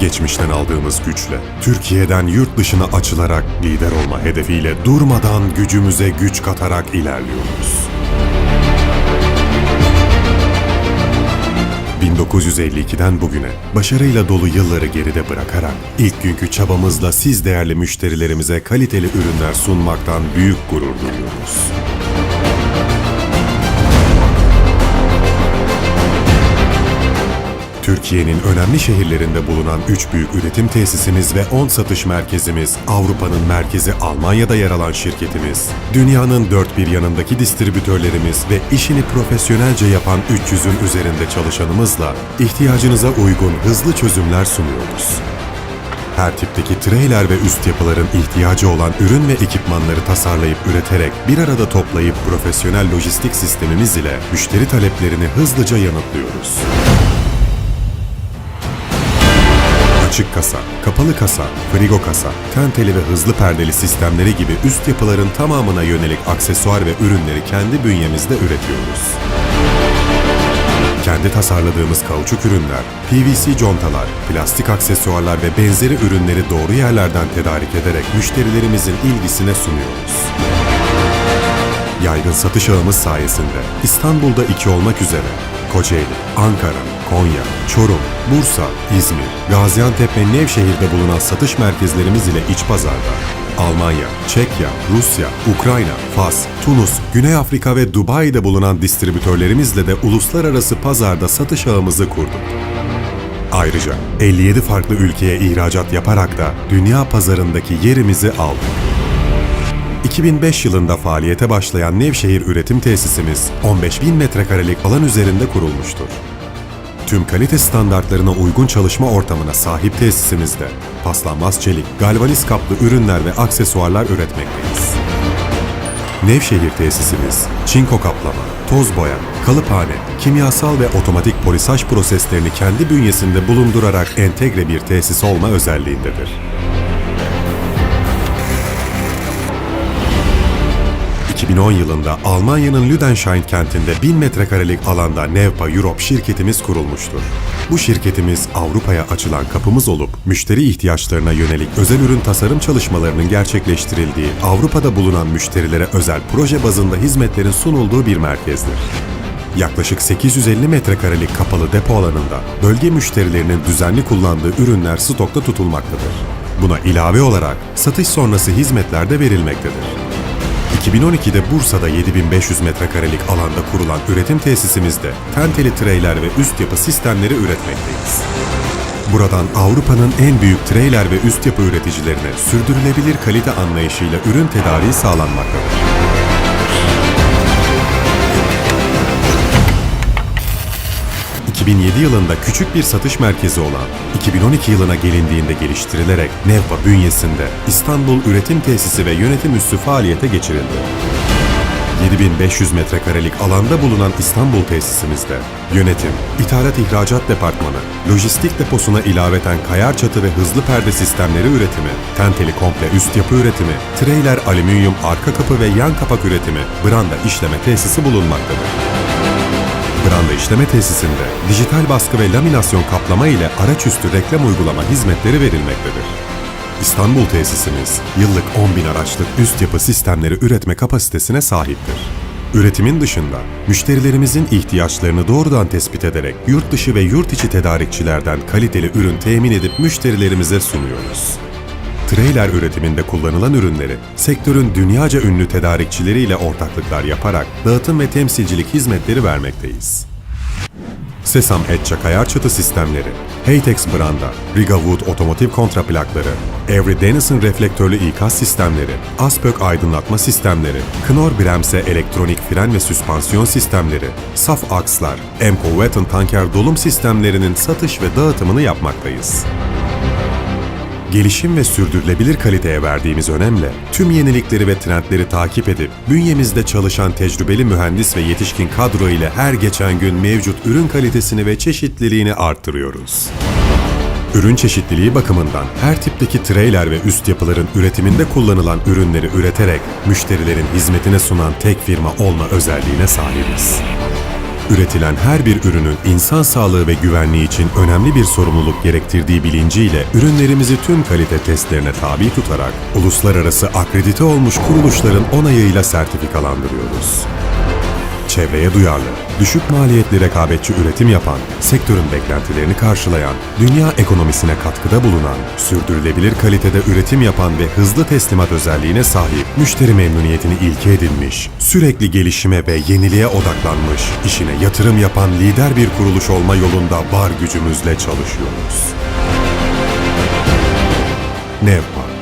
Geçmişten aldığımız güçle, Türkiye'den yurt dışına açılarak lider olma hedefiyle durmadan gücümüze güç katarak ilerliyoruz. 1952'den bugüne başarıyla dolu yılları geride bırakarak ilk günkü çabamızla siz değerli müşterilerimize kaliteli ürünler sunmaktan büyük gurur duyuyoruz. Türkiye'nin önemli şehirlerinde bulunan 3 büyük üretim tesisimiz ve 10 satış merkezimiz, Avrupa'nın merkezi Almanya'da yer alan şirketimiz, dünyanın dört bir yanındaki distribütörlerimiz ve işini profesyonelce yapan 300'ün üzerinde çalışanımızla ihtiyacınıza uygun hızlı çözümler sunuyoruz. Her tipteki trailer ve üst yapıların ihtiyacı olan ürün ve ekipmanları tasarlayıp üreterek bir arada toplayıp profesyonel lojistik sistemimiz ile müşteri taleplerini hızlıca yanıtlıyoruz. Açık kasa, kapalı kasa, frigo kasa, tenteli ve hızlı perdeli sistemleri gibi üst yapıların tamamına yönelik aksesuar ve ürünleri kendi bünyemizde üretiyoruz. Kendi tasarladığımız kauçuk ürünler, PVC contalar, plastik aksesuarlar ve benzeri ürünleri doğru yerlerden tedarik ederek müşterilerimizin ilgisine sunuyoruz. Yaygın satış ağımız sayesinde İstanbul'da iki olmak üzere Kocaeli, Ankara, Konya, Çorum, Bursa, İzmir, Gaziantep ve Nevşehir'de bulunan satış merkezlerimiz ile iç pazarda Almanya, Çekya, Rusya, Ukrayna, Fas, Tunus, Güney Afrika ve Dubai'de bulunan distribütörlerimizle de uluslararası pazarda satış ağımızı kurduk. Ayrıca 57 farklı ülkeye ihracat yaparak da dünya pazarındaki yerimizi aldık. 2005 yılında faaliyete başlayan Nevşehir üretim tesisimiz 15 bin metrekarelik alan üzerinde kurulmuştur. Tüm kalite standartlarına uygun çalışma ortamına sahip tesisimizde paslanmaz çelik, galvaniz kaplı ürünler ve aksesuarlar üretmekteyiz. Nevşehir tesisimiz, çinko kaplama, toz boya, kalıphane, kimyasal ve otomatik polisaj proseslerini kendi bünyesinde bulundurarak entegre bir tesis olma özelliğindedir. 2010 yılında Almanya'nın Lüdenscheid kentinde 1000 metrekarelik alanda Nevpa Europe şirketimiz kurulmuştur. Bu şirketimiz Avrupa'ya açılan kapımız olup müşteri ihtiyaçlarına yönelik özel ürün tasarım çalışmalarının gerçekleştirildiği Avrupa'da bulunan müşterilere özel proje bazında hizmetlerin sunulduğu bir merkezdir. Yaklaşık 850 metrekarelik kapalı depo alanında bölge müşterilerinin düzenli kullandığı ürünler stokta tutulmaktadır. Buna ilave olarak satış sonrası hizmetler de verilmektedir. 2012'de Bursa'da 7500 metrekarelik alanda kurulan üretim tesisimizde tenteli treyler ve üst yapı sistemleri üretmekteyiz. Buradan Avrupa'nın en büyük treyler ve üst yapı üreticilerine sürdürülebilir kalite anlayışıyla ürün tedariği sağlanmaktadır. ...2007 yılında küçük bir satış merkezi olan... ...2012 yılına gelindiğinde geliştirilerek... Nevpa bünyesinde İstanbul Üretim Tesisi ve Yönetim Üssü faaliyete geçirildi. 7500 metrekarelik alanda bulunan İstanbul tesisimizde yönetim, ithalat ihracat departmanı, lojistik deposuna ilaveten kayar çatı ve hızlı perde sistemleri üretimi, tenteli komple üst yapı üretimi, trailer alüminyum arka kapı ve yan kapak üretimi, branda işleme tesisi bulunmaktadır. Branda işleme tesisinde dijital baskı ve laminasyon kaplama ile araçüstü reklam uygulama hizmetleri verilmektedir. İstanbul tesisimiz yıllık 10 bin araçlık üst yapı sistemleri üretme kapasitesine sahiptir. Üretimin dışında müşterilerimizin ihtiyaçlarını doğrudan tespit ederek yurt dışı ve yurt içi tedarikçilerden kaliteli ürün temin edip müşterilerimize sunuyoruz. Trailer üretiminde kullanılan ürünleri sektörün dünyaca ünlü tedarikçileriyle ortaklıklar yaparak dağıtım ve temsilcilik hizmetleri vermekteyiz. Sesam Etça kayar çatı sistemleri, Haytex branda, Riga Wood otomotiv kontraplakları, Avery Dennison reflektörlü ikaz sistemleri, Aspök aydınlatma sistemleri, Knorr Bremse elektronik fren ve süspansiyon sistemleri, saf akslar, Emco Wetton tanker dolum sistemlerinin satış ve dağıtımını yapmaktayız. Gelişim ve sürdürülebilir kaliteye verdiğimiz önemle tüm yenilikleri ve trendleri takip edip bünyemizde çalışan tecrübeli mühendis ve yetişkin kadro ile her geçen gün mevcut ürün kalitesini ve çeşitliliğini arttırıyoruz. Ürün çeşitliliği bakımından her tipteki trailer ve üst yapıların üretiminde kullanılan ürünleri üreterek müşterilerin hizmetine sunan tek firma olma özelliğine sahibiz. Üretilen her bir ürünün insan sağlığı ve güvenliği için önemli bir sorumluluk gerektirdiği bilinciyle ürünlerimizi tüm kalite testlerine tabi tutarak uluslararası akredite olmuş kuruluşların onayıyla sertifikalandırıyoruz. Çevreye duyarlı, düşük maliyetli rekabetçi üretim yapan, sektörün beklentilerini karşılayan, dünya ekonomisine katkıda bulunan, sürdürülebilir kalitede üretim yapan ve hızlı teslimat özelliğine sahip, müşteri memnuniyetini ilke edinmiş, sürekli gelişime ve yeniliğe odaklanmış, işine yatırım yapan lider bir kuruluş olma yolunda var gücümüzle çalışıyoruz. Nevpa